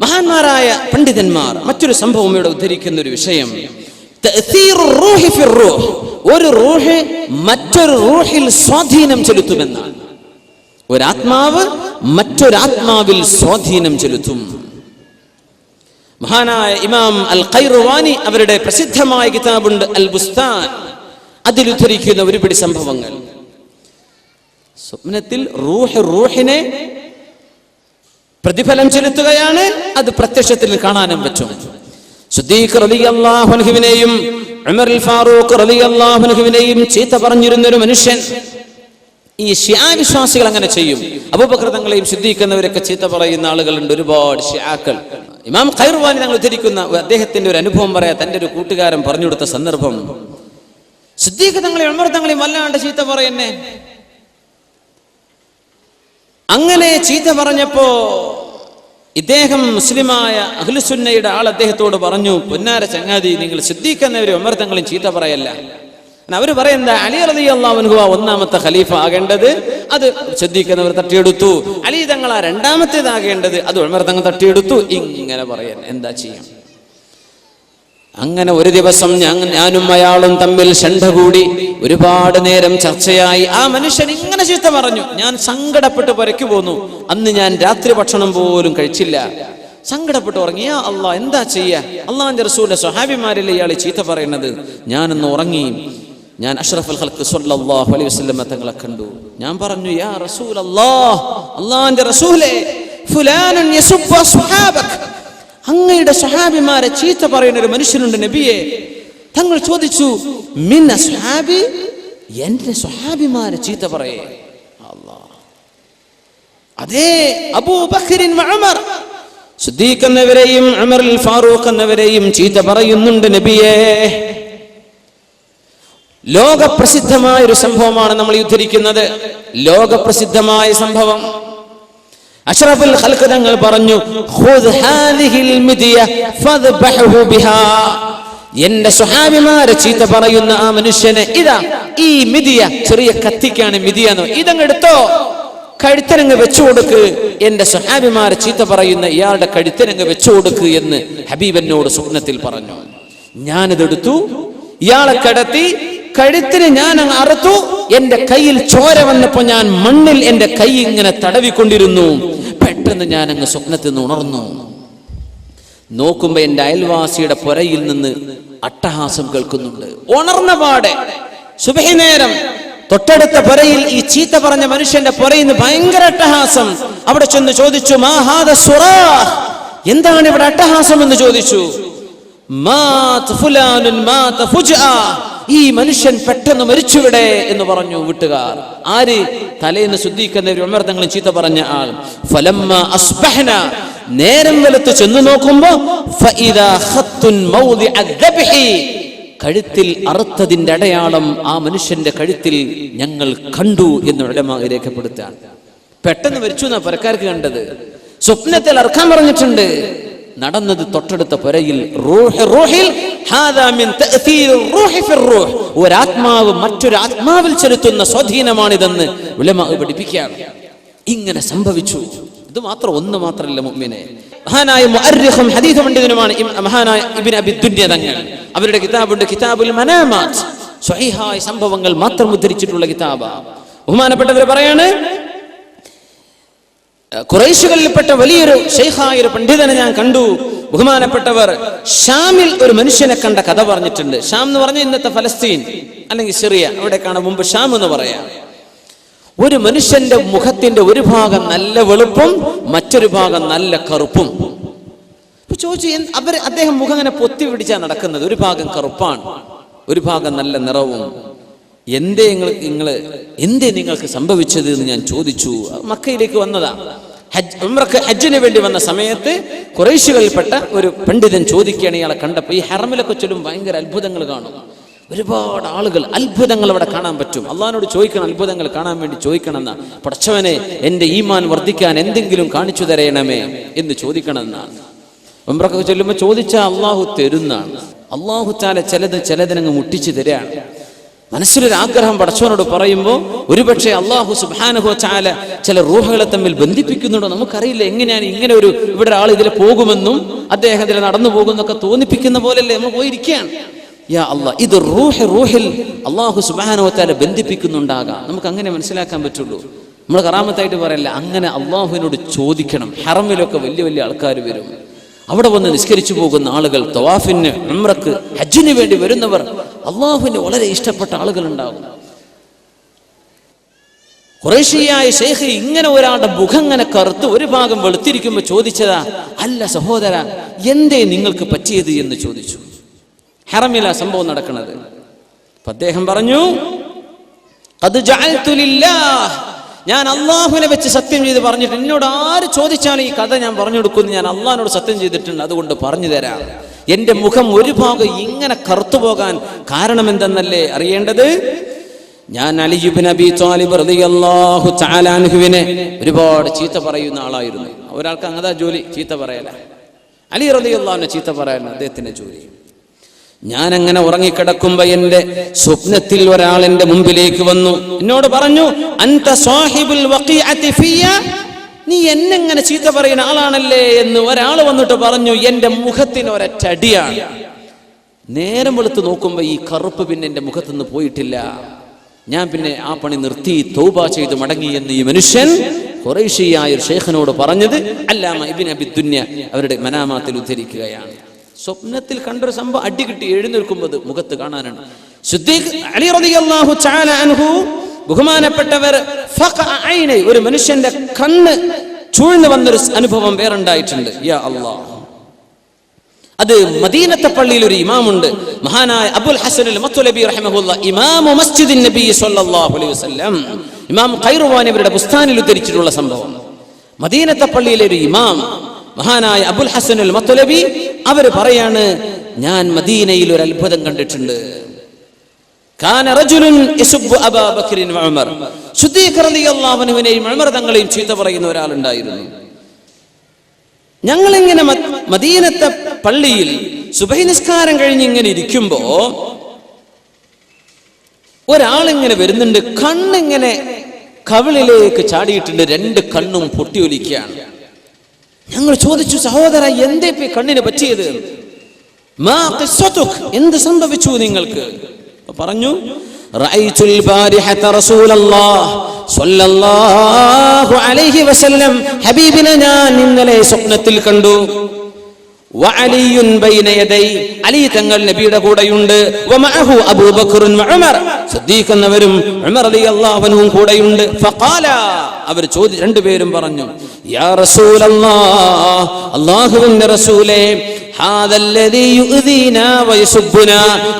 മഹാന്മാരായ പണ്ഡിതന്മാർ മറ്റൊരു സംഭവം ഇവിടെ ഉദ്ധരിക്കുന്ന ഒരു വിഷയം. ഒരു റൂഹ് മറ്റൊരു റൂഹിൽ സ്വാധീനം ചെലുത്തുമെന്നാണ്. ഒരാത്മാവ് മറ്റൊരാത്മാവിൽ സ്വാധീനം ചെലുത്തും. മഹാനായ ഇമാം അൽ ഖൈറുവാനി അവരുടെ പ്രസിദ്ധമായ കിതാബുണ്ട് അൽ ബുസ്താൻ അതിൽ ഉദ്ധരിക്കുന്ന ഒരുപിടി സംഭവങ്ങൾ. സ്വപ്നത്തിൽ റൂഹ് റൂഹിനെ പ്രതിഫലം ചെലുത്തുകയാണ്. അത് പ്രത്യക്ഷത്തിൽ കാണാനും പറ്റും. സുദ്ദീഖ് ഉമർ ഫാറൂഖ് ചീത്ത പറഞ്ഞിരുന്നൊരു മനുഷ്യൻ ഈ ഷിയാ വിശ്വാസികൾ അങ്ങനെ ചെയ്യും. അപകൃതങ്ങളെയും ശുദ്ധീകരിക്കുന്നവരൊക്കെ ചീത്ത പറയുന്ന ആളുകളുണ്ട്. ഒരുപാട് ഷിയാക്കൾ. ഇമാം ഖൈർവാനി ഞങ്ങൾ ഉദ്ധരിക്കുന്ന അദ്ദേഹത്തിന്റെ ഒരു അനുഭവം പറയാ. തന്റെ ഒരു കൂട്ടുകാരൻ പറഞ്ഞു കൊടുത്ത സന്ദർഭം. ശുദ്ധീകരണങ്ങളെയും അമൃതങ്ങളെയും വല്ലാണ്ട് ചീത്ത പറയുന്നേ. അങ്ങനെ ചീത്ത പറഞ്ഞപ്പോ ഇദ്ദേഹം മുസ്ലിമായ അഖിലുസുന്നയുടെ ആൾ അദ്ദേഹത്തോട് പറഞ്ഞു പൊന്നാര ചങ്ങാതി നിങ്ങൾ സിദ്ദീഖെന്നവരും അമൃതങ്ങളും ചീത്ത പറയല്ല. അവർ പറയുന്ന അലി റതി അള്ളാഹുൻഹുവ ഒന്നാമത്തെ ഖലീഫ ആകേണ്ടത് അത് ശ്രദ്ധിക്കുന്നവർ തട്ടിയെടുത്തു. അലി തങ്ങളാ രണ്ടാമത്തേതാകേണ്ടത് അത് ഉമർ തങ്ങൾ തട്ടിയെടുത്തു. ഇങ്ങനെ പറയാൻ എന്താ ചെയ്യാം? അങ്ങനെ ഒരു ദിവസം ഞാൻ ഞാനും അയാളും തമ്മിൽ ഷണ്ട കൂടി ഒരുപാട് നേരം ചർച്ചയായി. ആ മനുഷ്യൻ ഇങ്ങനെ ചീത്ത പറഞ്ഞു. ഞാൻ സങ്കടപ്പെട്ട് പുരയ്ക്കു പോന്നു. അന്ന് ഞാൻ രാത്രി ഭക്ഷണം പോലും കഴിച്ചില്ല. സങ്കടപ്പെട്ട് ഉറങ്ങി. ആ എന്താ ചെയ്യാ? അള്ളാന്റെ റസൂലിന്റെ സ്വഹാബിമാരിൽ ഇയാൾ ചീത്ത പറയുന്നത്. ഞാനൊന്ന് ഉറങ്ങി. ഞാൻ അഷ്റഫ് ഖൽക്ക് സ്വല്ലല്ലാഹു അലൈഹി തങ്ങളെ കണ്ടു. ഞാൻ പറഞ്ഞു യാ റസൂൽ അള്ളാഹ് അള്ളാന്റെ റസൂലേ യസുബ്ബ അങ്ങയുടെ സഹാബിമാരെ ചീത്ത പറയുന്ന ഒരു മനുഷ്യനുണ്ട് നബിയെ. തങ്ങൾ ചോദിച്ചു മിന്ന സഹാബി എന്റെ സഹാബിമാരെ ചീത്ത പറയേ. അതേ അബൂബക്കറിൻ സുദ്ദീഖ് എന്നവരെയും ഉമർ ഫാറൂഖ് എന്നവരെയും ചീത്ത പറയുന്നുണ്ട് നബിയേ. ലോകപ്രസിദ്ധമായ ഒരു സംഭവമാണ് നമ്മൾ ഉദ്ധരിക്കുന്നത്. ലോകപ്രസിദ്ധമായ സംഭവം. അഷ്റഫുൽ ഖൽഖ് തങ്ങൾ പറഞ്ഞു ഖുദ് ഹാദിഹിൽ മിദിയ ഫദ്ബഹു ബിഹാ. എന്റെ സ്വഹാബിമാരെ ചീത്ത പറയുന്ന ആ മനുഷ്യനെ ഇതാ ഈ മിതിയ ചെറിയ കത്തിക്കാണ് മിതിയ എന്ന്. ഇതങ്ങ് എടുത്തോ. കഴുത്തരങ്ങ് വെച്ചു കൊടുക്ക്. എന്റെ സ്വഹാബിമാരെ ചീത്ത പറയുന്ന ഇയാളുടെ കഴുത്തരങ്ങ് വെച്ചു കൊടുക്ക് എന്ന് ഹബീബനോട് സ്വപ്നത്തിൽ പറഞ്ഞു. ഞാനിതെടുത്തു ഇയാളെ കടത്തി കഴുത്തിന് ഞാൻ അങ്ങ് അറുത്തു എന്റെ കയ്യിൽ ചോര വന്നപ്പോ ഞാൻ മണ്ണിൽ എന്റെ കൈ ഇങ്ങനെ തടവിക്കൊണ്ടിരുന്നു. പെട്ടെന്ന് ഞാൻ അങ്ങ് സ്വപ്നത്തിൽ നിന്ന് ഉണർന്നു. നോക്കുമ്പോ എന്റെ അയൽവാസിയുടെ പുരയിൽ നിന്ന് അട്ടഹാസം കേൾക്കുന്നുണ്ട്. ഉണർന്ന പാടെ. സുബഹിനേരം തൊട്ടടുത്ത പുരയിൽ ഈ ചീത്ത പറഞ്ഞ മനുഷ്യന്റെ പുരയിൽ നിന്ന് ഭയങ്കര അട്ടഹാസം. അവിടെ ചെന്ന് ചോദിച്ചു മാഹാദ സുറാ എന്താണ് ഇവിടെ അട്ടഹാസം? എന്ന് ചോദിച്ചു. മാത് ഫുലാനുൻ മാത ഫുജ്ആ. ഈ മനുഷ്യൻ പെട്ടെന്ന് മരിച്ചുവിടെ എന്ന് പറഞ്ഞു വീട്ടുകാർ. ആര്? തലേന്ന് ശുദ്ധീകരിക്കുന്ന ഉമർ തങ്ങളും ചീത്ത പറഞ്ഞ ആൾ. ഫലമ്മ അസ്ബഹന. നേരം വെളുത്ത് ചെന്നു നോക്കുമ്പോ. കഴുത്തിൽ അറുത്തതിന്റെ അടയാളം ആ മനുഷ്യന്റെ കഴുത്തിൽ ഞങ്ങൾ കണ്ടു എന്ന് ഉലമ രേഖപ്പെടുത്താണ് പെട്ടെന്ന് മരിച്ചു എന്നാ പരക്കാർക്ക് കണ്ടത്. സ്വപ്നത്തിൽ അർക്കാൻ പറഞ്ഞിട്ടുണ്ട്. നടന്നത് തൊട്ടടുത്ത പുരയിൽ. ഒരാത്മാവ് മറ്റൊരു ആത്മാവിൽ ചെലുത്തുന്ന സ്വാധീനമാണിതെന്ന് ഉലമാവ് പഠിപ്പിക്കുകയാണ്. ഇങ്ങനെ സംഭവിച്ചു. ഇത് മാത്രം ഒന്ന് മാത്രമല്ല മുമ്മിനെ മഹാനായ മുഅർരിഖും ഹദീസ് പണ്ഡിതനുമാണ് മഹാനായ ഇബ്നു അബി ദുന്യ തങ്ങൾ. അവരുടെ കിതാബുണ്ട് കിതാബുൽ മനാമാത്ത്. സ്വഹീഹായ സംഭവങ്ങൾ മാത്രം ഉദ്ധരിച്ചിട്ടുള്ള കിതാബാണ് ബഹുമാനപ്പെട്ടവർ പറയാണ് കുറേശുകളിൽപ്പെട്ട വലിയൊരു ഷെയ്ഖായ ഒരു പണ്ഡിതനെ ഞാൻ കണ്ടു. ബഹുമാനപ്പെട്ടവർ ഷാമിൽ ഒരു മനുഷ്യനെ കണ്ട കഥ പറഞ്ഞിട്ടുണ്ട്. ഷാം എന്ന് പറഞ്ഞ ഇന്നത്തെ ഫലസ്തീൻ അല്ലെങ്കിൽ സിറിയ. അവിടേക്കാണ് മുമ്പ് ഷാം എന്ന് പറയാം. ഒരു മനുഷ്യന്റെ മുഖത്തിന്റെ ഒരു ഭാഗം നല്ല വെളുപ്പും മറ്റൊരു ഭാഗം നല്ല കറുപ്പും. ചോദിച്ചു അവർ അദ്ദേഹം മുഖം അങ്ങനെ പൊത്തി പിടിച്ചാ നടക്കുന്നത്? ഒരു ഭാഗം കറുപ്പാണ് ഒരു ഭാഗം നല്ല നിറവും. എന്തേ നിങ്ങൾ നിങ്ങൾ എന്തേ നിങ്ങൾക്ക് സംഭവിച്ചത് എന്ന് ഞാൻ ചോദിച്ചു. മക്കയിലേക്ക് വന്നതാ. ഹജ്ജ് ഉംറക്ക് ഹജ്ജിന് വേണ്ടി വന്ന സമയത്ത് കുറേശുകളിൽപ്പെട്ട ഒരു പണ്ഡിതൻ ചോദിക്കുകയാണ് ഇയാളെ കണ്ടപ്പോൾ ഈ ഹറമിലൊക്കെ ചൊല്ലും ഭയങ്കര അത്ഭുതങ്ങൾ കാണും. ഒരുപാട് ആളുകൾ അത്ഭുതങ്ങൾ അവിടെ കാണാൻ പറ്റും. അള്ളഹാനോട് ചോദിക്കണം അത്ഭുതങ്ങൾ കാണാൻ വേണ്ടി ചോദിക്കണം എന്നാ പടച്ചവനെ എന്റെ ഈമാൻ വർദ്ധിക്കാൻ എന്തെങ്കിലും കാണിച്ചു തരയണമേ എന്ന് ചോദിക്കണമെന്നാണ് ഉംറക്കൊക്കെ ചൊല്ലുമ്പോൾ ചോദിച്ചാൽ അള്ളാഹു തരുന്നാണ്. അള്ളാഹു താല ചിലത് ചിലതിനങ്ങ് മുട്ടിച്ചു തരാണ്. മനസ്സിലൊരു ആഗ്രഹം പടച്ചവനോട് പറയുമ്പോൾ ഒരുപക്ഷെ അള്ളാഹു സുബാനുഹോ ചാല ചില റൂഹകളെ തമ്മിൽ ബന്ധിപ്പിക്കുന്നുണ്ടോ? നമുക്കറിയില്ല. എങ്ങനെയാണ് ഇങ്ങനെ ഒരു ഇവിടെ ഒരാൾ ഇതിൽ പോകുമെന്നും അദ്ദേഹം ഇതിൽ നടന്നു പോകുന്നൊക്കെ തോന്നിപ്പിക്കുന്ന പോലല്ലേ നമ്മൾ പോയിരിക്കുകയാണ്. യാ അള്ളാ ഇത് റൂഹ് റൂഹിൽ അള്ളാഹു സുബാനുഹോ ചാല ബന്ധിപ്പിക്കുന്നുണ്ടാകാം. നമുക്ക് അങ്ങനെ മനസ്സിലാക്കാൻ പറ്റുള്ളൂ. നമ്മൾ കറാമത്തായിട്ട് പറയല്ല അങ്ങനെ അള്ളാഹുവിനോട് ചോദിക്കണം. ഹറമിലൊക്കെ വലിയ വലിയ ആൾക്കാർ വരും. അവിടെ വന്ന് നിസ്കരിച്ചു പോകുന്ന ആളുകൾ തവാഫിന് ഉംറക്ക് ഹജ്ജിന് വേണ്ടി വരുന്നവർ അള്ളാഹുവിന് വളരെ ഇഷ്ടപ്പെട്ട ആളുകൾ ഉണ്ടാകും കുറേശ്ശിയായ ഷേഖ് ഇങ്ങനെ ഒരാളുടെ മുഖം ഇങ്ങനെ കറുത്ത് ഒരു ഭാഗം വെളുത്തിരിക്കുമ്പോൾ ചോദിച്ചതാ അല്ല സഹോദര എന്തേ നിങ്ങൾക്ക് പറ്റിയത്? എന്ന് ചോദിച്ചു. ഹറമില സംഭവം നടക്കുന്നത്. അപ്പൊ അദ്ദേഹം പറഞ്ഞു ഞാൻ അള്ളാഹുവിനെ വെച്ച് സത്യം ചെയ്ത് പറഞ്ഞിട്ട് എന്നോട് ആര് ചോദിച്ചാലും ഈ കഥ ഞാൻ പറഞ്ഞു കൊടുക്കുന്നു ഞാൻ അള്ളാഹിനോട് സത്യം ചെയ്തിട്ടുണ്ട്. അതുകൊണ്ട് പറഞ്ഞു തരാം. എന്റെ മുഖം ഒരു ഭാഗം ഇങ്ങനെ കറുത്തു പോകാൻ കാരണം എന്തെന്നല്ലേ അറിയേണ്ടത്? ഞാൻ അലിജുബിൻ അബി താലിബ് റളിയല്ലാഹു തആല അൻഹുവിനെ ഒരുപാട് ചീത്ത പറയുന്ന ആളായിരുന്നു. ഒരാൾക്ക് അങ്ങതാ ജോലി? ചീത്ത പറയല. അലി റളിയല്ലാഹുവിനെ ചീത്ത പറയാൻ അദ്ദേഹത്തിന്റെ ജോലി. ഞാൻ അങ്ങനെ ഉറങ്ങിക്കിടക്കുമ്പോ എന്റെ സ്വപ്നത്തിൽ ഒരാൾ എന്റെ മുമ്പിലേക്ക് വന്നു. എന്നോട് പറഞ്ഞു അന്ത സാഹിബുൽ നീ എന്നെങ്ങനെ ചീത്ത പറയുന്ന ആളാണല്ലേ എന്ന് ഒരാൾ വന്നിട്ട് പറഞ്ഞു എന്റെ മുഖത്തിന് ഒരറ്റടിയാണ് നേരം വെളുത്ത് നോക്കുമ്പോ ഈ കറുപ്പ് പിന്നെ എന്റെ മുഖത്തുനിന്ന് പോയിട്ടില്ല. ഞാൻ പിന്നെ ആ പണി നിർത്തി തൗബ ചെയ്ത് മടങ്ങി എന്ന് ഈ മനുഷ്യൻ കുറേശ്ശിയായ ഒരു ശേഖനോട് പറഞ്ഞത് അല്ലാമ അബി ദുന്യ അവരുടെ മനാമാത്തിൽ ഉദ്ധരിക്കുകയാണ്. സ്വപ്നത്തിൽ കണ്ടൊരു സംഭവം അടി കിട്ടി എഴുന്നേൽക്കുമ്പോൾ മുഖത്ത് കാണാനാണ്. സിദ്ദീഖ് അലി തആല അൻഹു ബഹുമാനപ്പെട്ടവർ ഒരു മനുഷ്യന്റെ കണ്ണ് ചൂഴ്ന്നു വന്നൊരു അനുഭവം വേറുണ്ടായിട്ടുണ്ട്. യാ അത് മദീനത്തെ പള്ളിയിൽ ഒരു ഇമാമുണ്ട്. മഹാനായ അബുൽ ഹസൻ ഇമാമു നബി സല്ലല്ലാഹു അലൈഹി വസല്ലം. ഇമാം ഖൈറുവാൻ ഇവരുടെ ബുസ്താനിൽ ഉദ്ധരിച്ചിട്ടുള്ള സംഭവം. മദീനത്തെ പള്ളിയിലെ ഒരു ഇമാം മഹാനായ അബുൽ ഹസൻ മത്തുലബി അവർ പറയാണ് ഞാൻ മദീനയിൽ ഒരു അത്ഭുതം കണ്ടിട്ടുണ്ട്. തങ്ങളെയും ചീത്ത പറയുന്ന ഒരാളുണ്ടായിരുന്നു. ഞങ്ങളിങ്ങനെ മദീനത്തെ പള്ളിയിൽ സുബഹി നിസ്കാരം കഴിഞ്ഞ് ഇങ്ങനെ ഇരിക്കുമ്പോ ഒരാളിങ്ങനെ വരുന്നുണ്ട് കണ്ണിങ്ങനെ കവിളിലേക്ക് ചാടിയിട്ടുണ്ട് രണ്ട് കണ്ണും പൊട്ടിയൊലിക്കുകയാണ്. ഞങ്ങൾ ചോദിച്ചു സഹോദര എന്തേ കണ്ണിന് പറ്റിയത്? എന്ത് സംഭവിച്ചു നിങ്ങൾക്ക്? പറഞ്ഞു ഹബീബിനെ ഞാൻ ഇന്നലെ സ്വപ്നത്തിൽ കണ്ടു. അലി തങ്ങൾ നബിയുടെ കൂടെയുണ്ട്. റളിയല്ലാഹു അൻഹും കൂടെയുണ്ട്. അവർ ചോദി രണ്ടുപേരും പറഞ്ഞു യാ റസൂലല്ലാഹ് അല്ലാഹുവിന്റെ റസൂലേ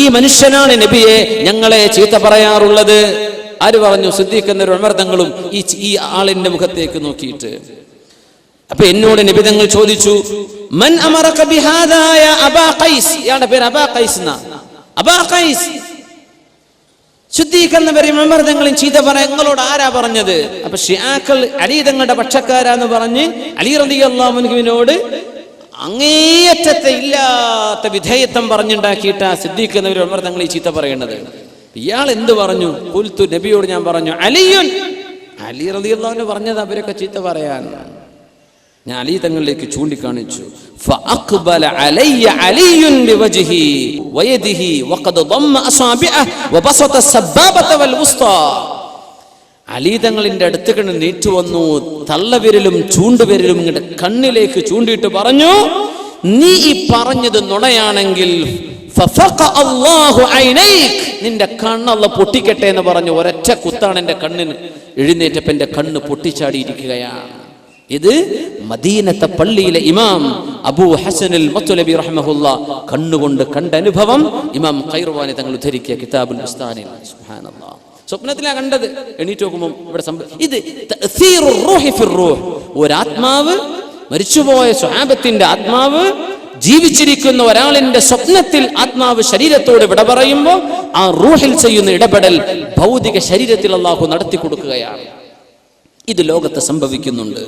ഈ മനുഷ്യനാണ് നബിയെ ഞങ്ങളെ ചീത്ത പറയാറുള്ളത്. ആര് പറഞ്ഞു? സിദ്ദീഖ് എന്നൊരു ഉമർ തങ്ങളും ഈ ഈ ആളിന്റെ മുഖത്തേക്ക് നോക്കിയിട്ട്. അപ്പൊ എന്നോട് നിബിതങ്ങൾ ചോദിച്ചു മൻ അമറക ബിഹാദാ യാ അബാ ഖൈസ്. ഇയാളുടെ പേര് അബാ ഖൈസ് എന്നാ. അബാ ഖൈസ്. ശുദ്ധീകരണവരെയും അമൃതങ്ങളും ചീത്ത പറ നിങ്ങളോട് ആരാ പറഞ്ഞത്? അപ്പൊ ഷിയാക്കൾ അലി തങ്ങളുടെ പക്ഷക്കാരാന്ന് പറഞ്ഞ് അലി റതി അള്ളാഹുവിനോട് അങ്ങേയറ്റത്തെ ഇല്ലാത്ത വിധേയത്വം പറഞ്ഞുണ്ടാക്കിയിട്ട് ആ സിദ്ദീഖ് എന്നവർ അമൃതങ്ങൾ ഈ ചീത്ത പറയേണ്ടത് ഇയാൾ എന്ത് പറഞ്ഞു? കുൽത്തു നബിയോട് ഞാൻ പറഞ്ഞു അലിയുൻ. അലി റതി അള്ളാഹുവിന് പറഞ്ഞത് അവരൊക്കെ ചീത്ത പറയാൻ. ഞാൻ അലി തങ്ങളിലേക്ക് ചൂണ്ടിക്കാണിച്ചു. അലി തങ്ങളിന്റെ അടുത്ത് കണ്ട് നീറ്റു വന്നു തള്ളവിരലും ചൂണ്ടുവിരലും ഇങ്ങടെ കണ്ണിലേക്ക് ചൂണ്ടിയിട്ട് പറഞ്ഞു നീ ഈ പറഞ്ഞത് നുണയാണെങ്കിൽ നിന്റെ കണ്ണല്ല പൊട്ടിക്കട്ടെ എന്ന് പറഞ്ഞു ഒരൊറ്റ കുത്താണ് എന്റെ കണ്ണിന്. എഴുന്നേറ്റപ്പന്റെ കണ്ണ് പൊട്ടിച്ചാടിയിരിക്കുകയാണ്. ഇത് മദീനത്തെ പള്ളിയിലെ ഇമാം അബൂ ഹസനിൽ മത്തുലബി റഹ്മഹുല്ല കണ്ണുകൊണ്ട് കണ്ട അനുഭവം ഇമാം ഖൈർവാനി തങ്ങൾ ഉദ്ധരിക്കിയ കിതാബുൽ ഉസ്താനിൽ സ്വപ്നത്തിലാ കണ്ടത്. എണീറ്റ് നോക്കുമ്പോൾ ഇവിടെ ഇത് ഒരാത്മാവ് മരിച്ചുപോയ സ്വഹാബത്തിന്റെ ആത്മാവ് ജീവിച്ചിരിക്കുന്ന ഒരാളിന്റെ സ്വപ്നത്തിൽ ആത്മാവ് ശരീരത്തോട് വിട പറയുമ്പോൾ ആ റൂഹിൽ ചെയ്യുന്ന ഇടപെടൽ ഭൗതിക ശരീരത്തിൽ അള്ളാഹു നടത്തി കൊടുക്കുകയാണ് ഇത് ലോകത്ത് സംഭവിക്കുന്നുണ്ട്.